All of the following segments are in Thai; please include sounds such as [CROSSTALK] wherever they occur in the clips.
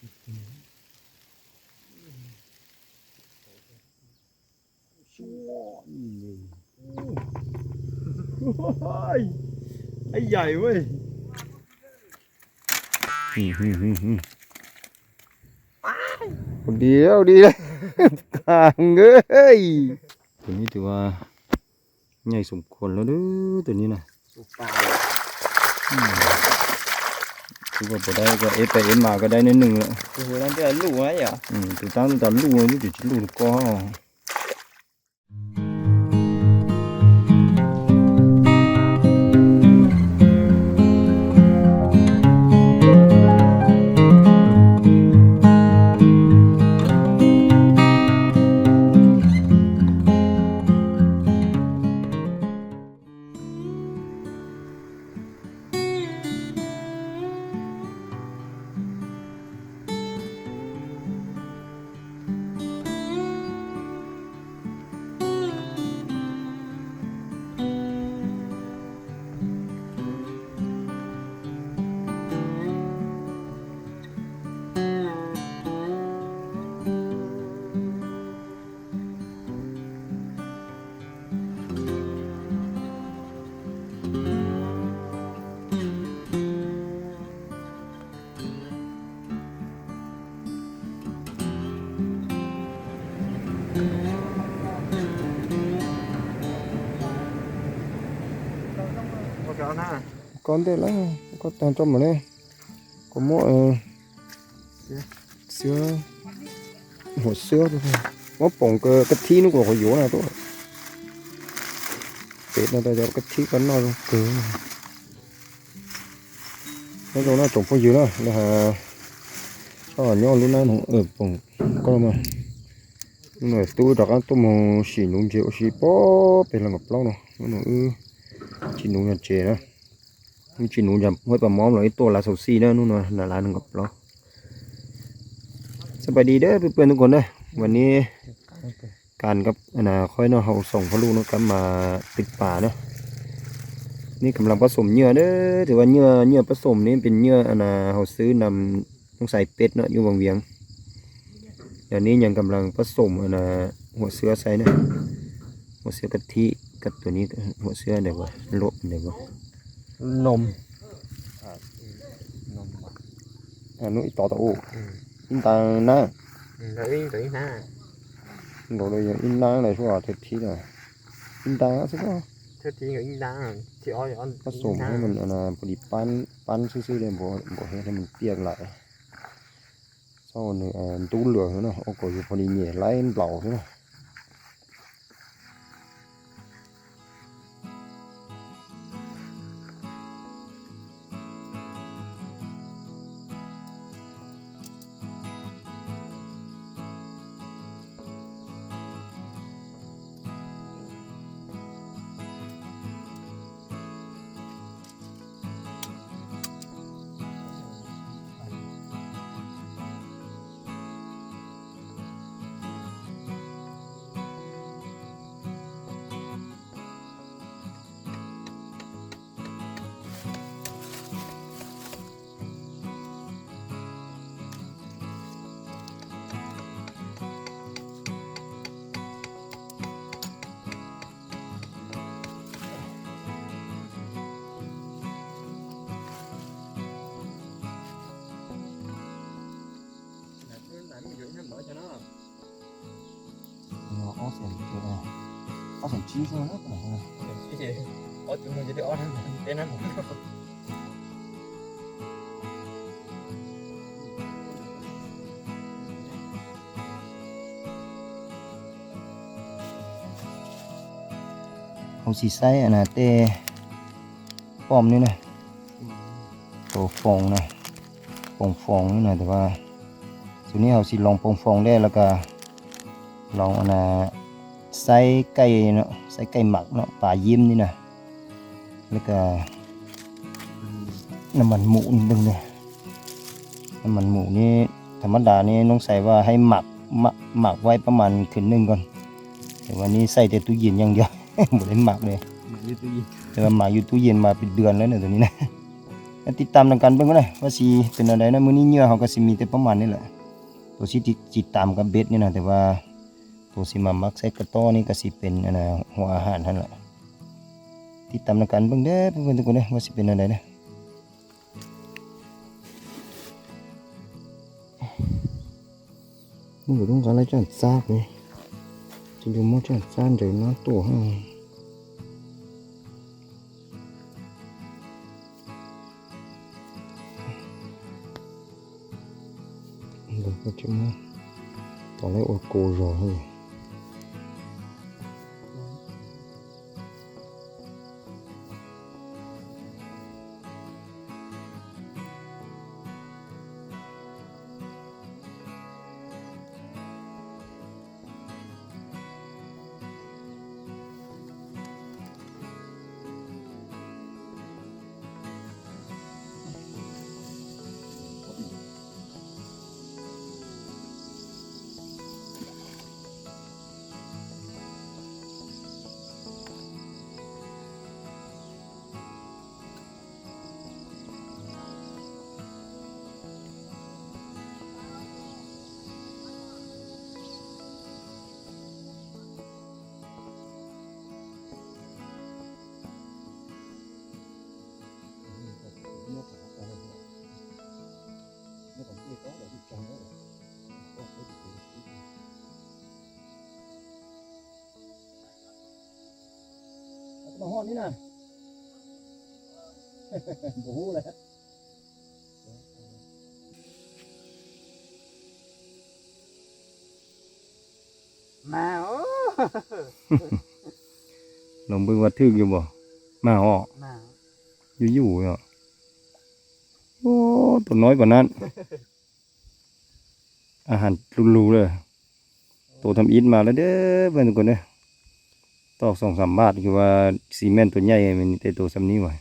ไอ้ใหญ่เว้ยเดียวดีเลยกลางเอ้ยตัวนี้ถือว่าใหญ่สมควรแล้วเด้อตัวนี้นะปลา ถือว่าพอได้ก็เอ็ดไปเอ็ดมาก็ได้นิดนึงแล้วโอ้โหนั่นเป็นลูกอะไรอะอืมตัวตั้งตัวลูกนี่เดี๋ยวจะลูก con thế lắm có tàn trong mà này có mỗi xưa một xưa thôi có bổng cái cái thi nó của cái vú này tốt tết nó ta cho cái thi cắn nó cứ nó đâu nó trồng phong dữ đó là hà cho nhỏ luôn nó ở bổng con mà nhưng mà tôi đặt ăn tôi mà xỉ nung chịu xỉ bó bên là ngập lâu nó nó ừ chỉ nung nhà chè đó มีจีนูจะห้วยปลาหมอมเลยตัวละสซี่เนอะนู่นน่ะน่าร้านกับเราสบายดีเด้อเพื่อนๆทุกคนเด้อวันนี้การกับอนน่ะค่อยเนาะเขาส่งพ่อลูกนะครับมาติดป่าเนาะนี่กำลังผสมเหยื่อเด้อถือว่าเหยื่อเหยื่อผสมนี่เป็นเหยื่ออนน่ะเขาซื้อนำต้องใส่เป็ดเนาะอยู่บางเวียงเดี๋ยวนี้ยังกำลังผสมอนน่ะหัวเสือใส่เนาะหัวเสือกะทิกับตัวนี้หัวเสือเดี๋ยวว่าโลเดี๋ยวว่า นม à nó ít to to in ta na ตัวนี้ตัวนี้นะ đồ đây in na này số thiệt thí rồi in ta á số เธอจริงกับอินดาที่อ้อยอ้อนผสมให้มันอันน่ะพอดีปั้นปั้นซื่อๆเลยบ่บ่ให้ให้มันเปียกไหล sau này à, tú lửa nữa nè ô coi พอดี nhẹ lấy em lẩu thế này เอา เอาเสียงชี้ตัวนี้ตัวนี้อ้อยจุ่มมันจะได้อ้อนนั่นเต้นนั่นเขาสีใส่อันน่ะเต้ป้อมนี่นะตัวฟองนะฟองฟองนี่นะแต่ว่าส่วนนี้เขาสีลองปองฟองได้แล้วก็ลองอันน่ะ ใส่ไก่เนาะใส่ไก่หมักเนาะป่ายิ้มนี่นะแล้วก็น้ำมันหมูนิดนึงเนี่ยน้ำมันหมูนี่ธรรมดานี่ต้องใส่ว่าให้หมักหมักหมักไว้ประมาณคืนหนึงก่อน แต่วันนี้ใส่แต่ตู้เย็นอย่างเดียวหมดได้หมักเลยยืดตัวยิงแต่ว่าหมักอยู่ตู้เย็นมาเป็นเดือนแล้วเนี่ยตัวนี้นะก็ติดตามทางกันเบิ่งก็ได้ว่าสิเป็นอะไรนะมื้อนี้เหยื่อเขาก็สิมีแต่ประมาณนี้แหละตัวสิติติดตามกับเบ็ดนี่นะแต่ว่า ตัวสิมามักใส่กระต้อนี่ก็สิเป็นอะไรหัวอาหารนั่นแหละติดตามนักการเบิ่งเด้อเพื่อนทุกคนนะว่าสิเป็นอะไรนะมึงอยู่ตรงกันแล้วจังซากเลยจะอยู่มั่วจังรานเดี๋ยวน้าตัวให้เดี๋ยวก็จะมาตอนแรกว่าโรอเลย หอดนี่นะบูฮู้เลยมาโอ้ลองเบิ่งว่าทึกอยู่บ่มาออกมาอยู่อยู่ๆเนาะโอ้ตัวน้อยกว่านั้น อาหารรูๆเลย ตัวทำอิฐมาแล้วเด้อเพื่อนทุกคนเด้อ ตอกสองสามบาทคือว่าซีเมนต์ตัวใหญ่มันแต่ตัวสำนี้ไว้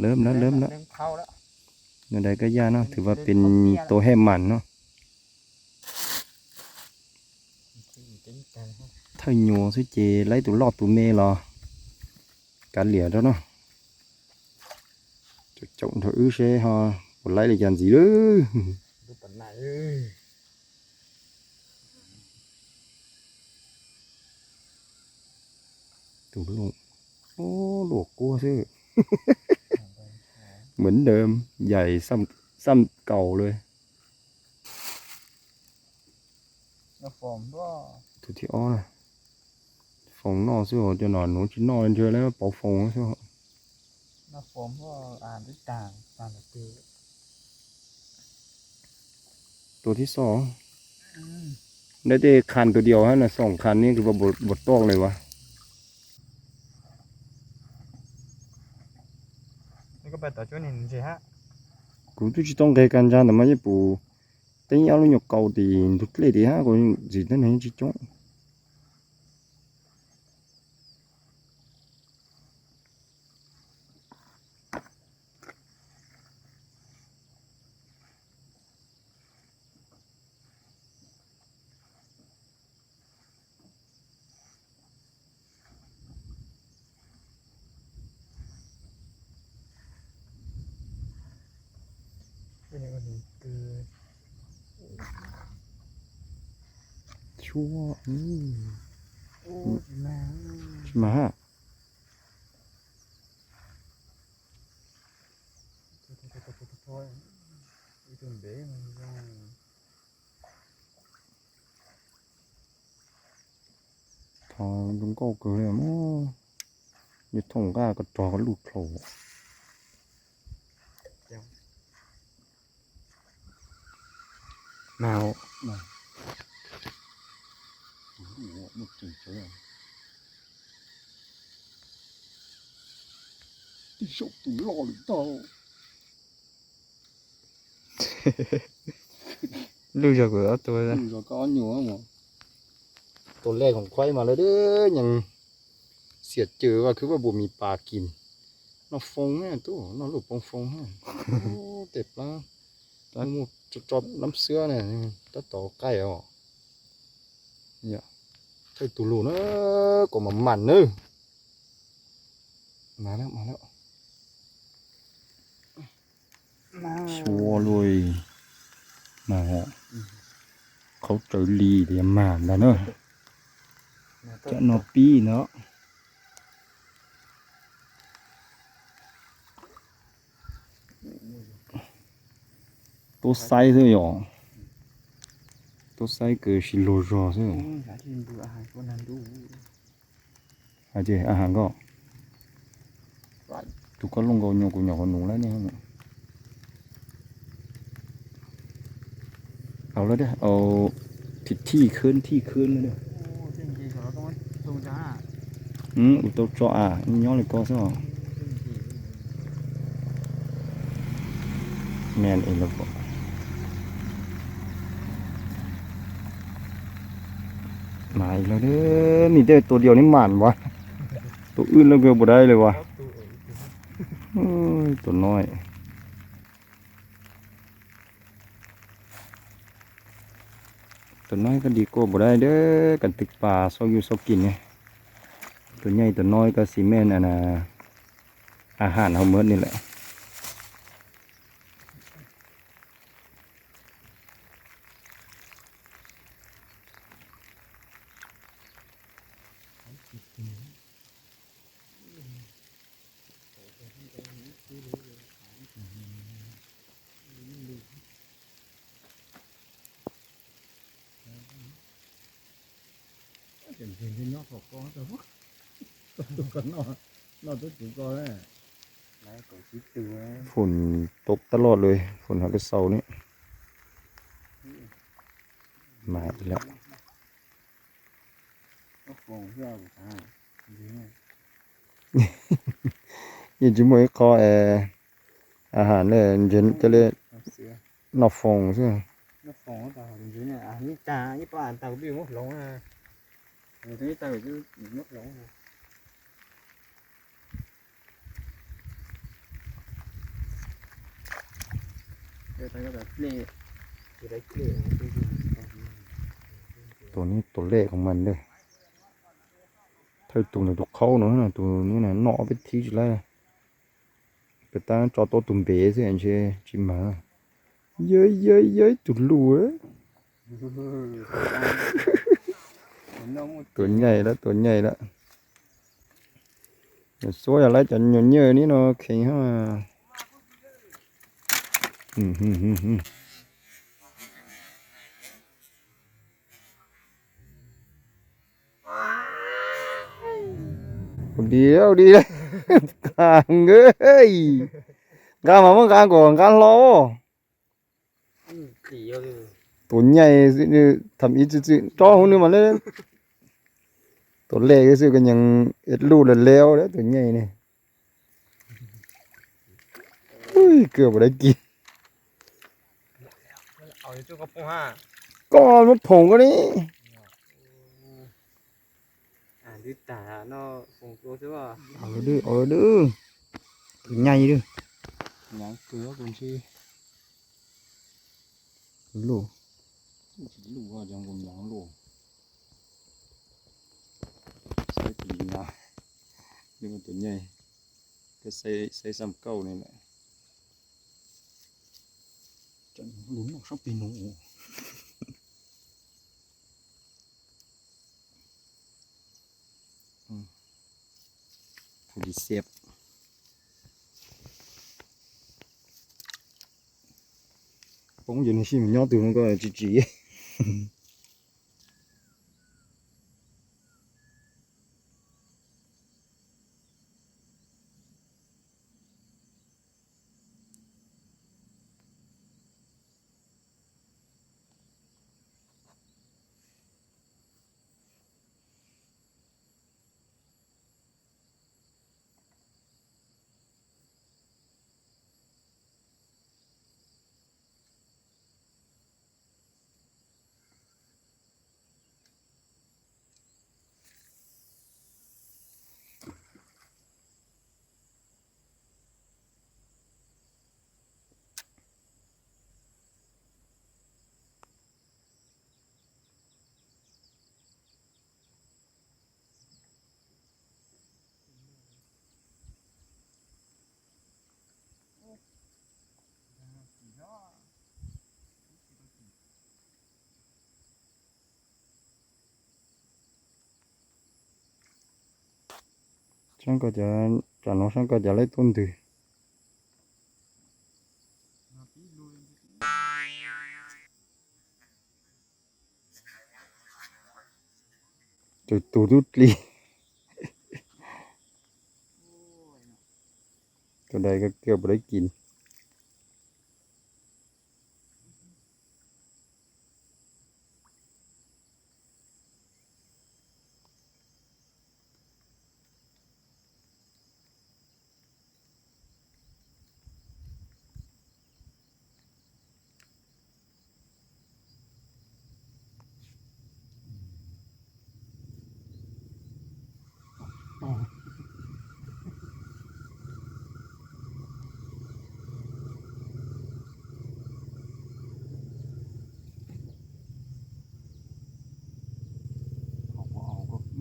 เริ่มแล้วเริ่มแล้วเริ่มเข้าแล้วนั่นใดก็ย่าเนาะถือว่าเป็นตัวแห่มันเนาะถ้าโยซิเจไล่ตัวรอดตัวเมรอการเหลีย đó เนาะจะจง thử xe ho một lấy là làm gì đó ดูปัน ไหนเอ้ย tủ lụng ô luộc cua chứ เหมือนเดิมใหญ่ซ้ำซ้ำเก่าเลยแล้วฟอร์มก็ตัวที่อ้อนะฟองนอกซิวจะนอนหนูชิ้นนอนเจอแล้วเป่าฟองซิวแล้วฟอร์มก็อ่านด้วยต่างต่างแบบนี้ตัวที่สองได้แต่คันตัวเดียวฮะนะสองคันนี่คือว่าบดบดตอกเลยวะ นี่ก็ไปต่อช่วงนี้สิฮะกูตัวที่ต้องเคยกันจานแต่ไม่ใช่ปูแต่ยาวลูกหยกเก่าตีทุกเลยดีฮะกูจีนั่นเองจีจ้อง ช่วงนี้ก็เห็นคือ ชั่วอืมโอ้ยมามาฮะโถ่โถ่โถ่โถ่โถ่อีตุ่มเบ้มันก็ทองลุงก็เกลือมั้งยึดทงก้าก็จอก็ลูกโผล่มาโอ้โหมันจริงจังที่ชกตัวรอหรือเปล่า lưu cho cửa tôi ra เราก็อยู่อะหมอตัวแรกของควายมาแล้วเด้อยังเสียดเจอว่าคือว่าบ่มีปลากินเราฟงแม่ตัวเราหลุดปองฟงฮะโอ้เจ็บละตอนมูจจอบน้ำเสื้อเนี่ยตะต่อใกล้อะเนี่ย ใช่ตุลูนะก็มาหมันเนอะมาแล้วมาแล้วชัวร์เลยมาเหอะเขาเจอลีเดียมากแล้วเนอะจะนอปี้เนาะตัวไซส์ด้วยหรอ ตัวไซส์เกิดชิโลจอใช่ไหมอยากกินดูอาหารพวกนั้นดูอาเจอาหารก็ทุกคนลงก็ยกกูยกกูหนูแล้วเนี่ยเอาแล้วเด้อเอาผิดที่คืนที่คืนแล้วเด้อโอ้จริงจริงเราต้องตรงจ้าอืมอุตโจอะย้อนเลยก็ซะจริงจริงแมนเองแล้วก็ มาอีกแล้วเด้อมีแต่ตัวเดียวนี่หมันวะตัวอื่นแล้วก็บ่ได้เลยวะตัวน้อยตัวน้อยก็ดีกว่าบ่ได้เด้อกันตึกป่าซอกอยู่ซอกกินไงตัวใหญ่ตัวน้อยก็สิแม่นอันน่ะอาหารเฮาเมิดนี่แหละ จริงจริงจริงนอกของก้อนแต่ว่าตัวกันนอกนอกตัวจุกก้อนแน่ไหนตัวชิดตัวฝนตกตลอดเลยฝนหากระเซานี่มาอีกแล้วก็ฟองเพื่ออ่จิ้งยินจิมวยคอแออาหารเลยเย็นจะเลยเสือนอกฟงใช่ไหม nó phỏng tao thì dưới này à như trà như bạn tao bị mất lỗ à rồi thấy tao chứ bị mất lỗ à rồi tao có đặt lệ thì đấy lệ ตัวนี้ตัวเลขของมันเด้อถ้าตัวนี้ตัวเข้าเนาะ นะตัวนี้นะเนาะไปทีจุดแล้วไปตั้งจอตัวตุ่มเบสเองเช่จิมมาเย้ยเย้ยเย้ยตุ่ลัว nó một ตัวใหญ่แล้วตัวใหญ่แล้วเดี๋ยวสวยอะไรจะเยอะๆนี่เนาะเข่งฮะอืมฮึมฮึมฮึม เดียวเดียวกลางเอ้ยกลางมาเมื่อกลางก่อนกลางรอ chỉ rồi ตัวใหญ่สินี่ทำอีจิจิจ้อหุ่นนี่มาเลยตัวเล็กก็สิก็ยังเอ็ดลูกแล้วแล้วแล้วตัวใหญ่นี่อุ้ยเกือบบ่ได้กิน ở chỗ có phong ha ก่อนมันผงก็นี่ à đi tả nó phong số chứ à เอาเด้อเอาเด้อตัวใหญ่เด้อ nhãn cửa còn chi ลูกลูกว่าจังผมยังลูก ใส่ตีนนะนี่มันตัวใหญ่ก็ใส่ใส่ซ้ำเก้านี่แหละจังลุ้นออกชอบปีหนูผู้ดีเสียบผมอยู่ในชิมยอดตัวมันก็จีจี sang kajalan cano sang kajalan itu nanti tututli [LAUGHS] kedai kaki apa lagi ini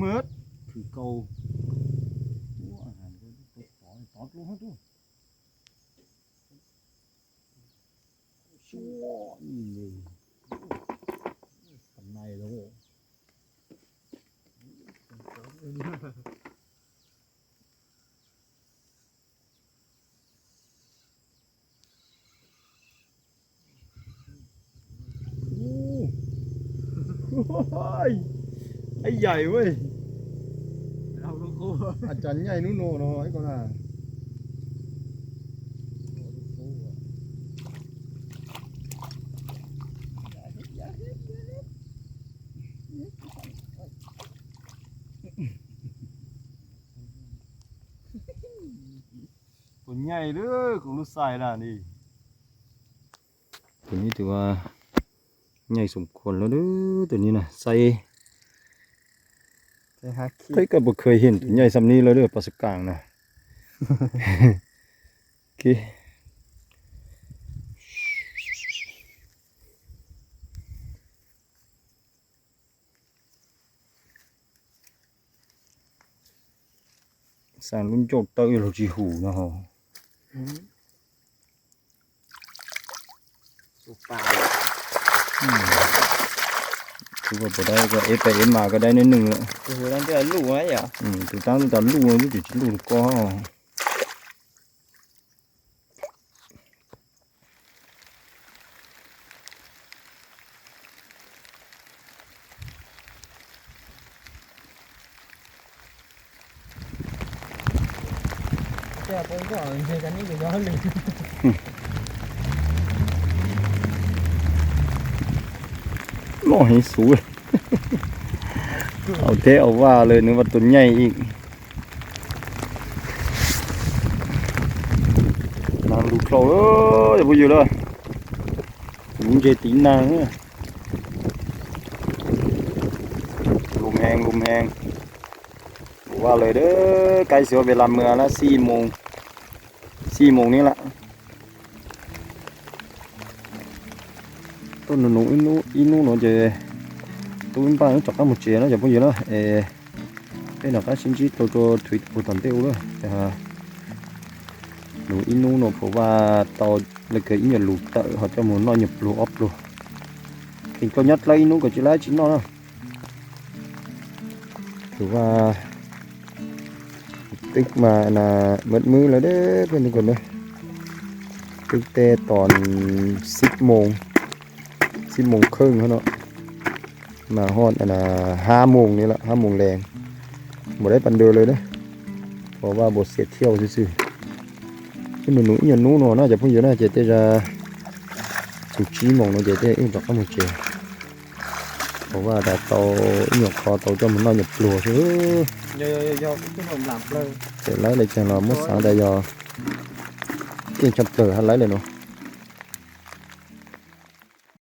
mớt thử câu. tầm! [LAUGHS] [LAUGHS] học có mướt thử câu Ủa, hàng cái cái tỏi tọt luôn hết luôn Chúa nhìn tầm này đâu Ôi, ấy dày quá đâu đâu cô à chắn nhảy nút nổ nó ấy con à còn nhảy nữa cũng lúc xài là đi ตัวนี้ถือว่าใหญ่สมควรแล้วเด้อตัวนี้นะใส่ cái há khí เฮ้ยก็บ่เคยเห็นตัวใหญ่สำนี้แล้วเด้อปลาสกางนะโอเคสารลุงโจกเตยเราจีหูนะฮะ sụp tà คือว่าบ่ได้ก็เอฟไปเอฟมาก็ได้นิดนึงละ cái hồi đang cái lũ ấy à อืมตัวตั้งตัวลูกนี่จะลูกก็ cái cũng có người ta những cái đó liền ล่ อให้สูงเอาเทเอาว่าเลยนึกว่าตัวใหญ่อีกนางลูกเขาเอ้ยอย่าไปอยู่เลยลุงเจตีนางเนี่ยลมแหงลมแหงว่าเลยเด้อใกล้เสียเวลาเมื่อละสี่โมงสี่โมงนี้ละ tôi nó nụ inu inu nó về tôi bên nó chọc cái một chè nó chọc bao nhiêu đó, ê, cái nào cái xin chỉ tôi cho thủy bộ tận tiêu đó. À nụ inu nó phổ và tàu là cái nhà lụt tự họ cho muốn nó nhập lụt ốp luôn. Thì có nhất lấy inu của chị lá chính nó đó. Thứ và tích mà là mất mưa là đấy bên còn đây. Tích tê toàn xích mồm. สิบโมงครึ่งเขาเนาะมาฮอดอันน่ะห้าโมงนี่ละห้าโมงแรงบ่ได้ปันเดินเลยเด้อเพราะว่าบทเสียเที่ยวซื่อๆที่หนูหนูอีหยันหนูเนาะน่าจะพูดอยู่น่าจะเตจะสุชีมองเนาะเจเตอีกดอกก็หมดเจเพราะว่าดาเตาอีหยกคอเตาจะมันน้อยหยับปลัวซื่อ do do do cái hồn làm lơ เสร็จแล้วเลยจังเราหมดสาวได้ยอเกี่ยงจับเตอหันไหลเลยเนาะ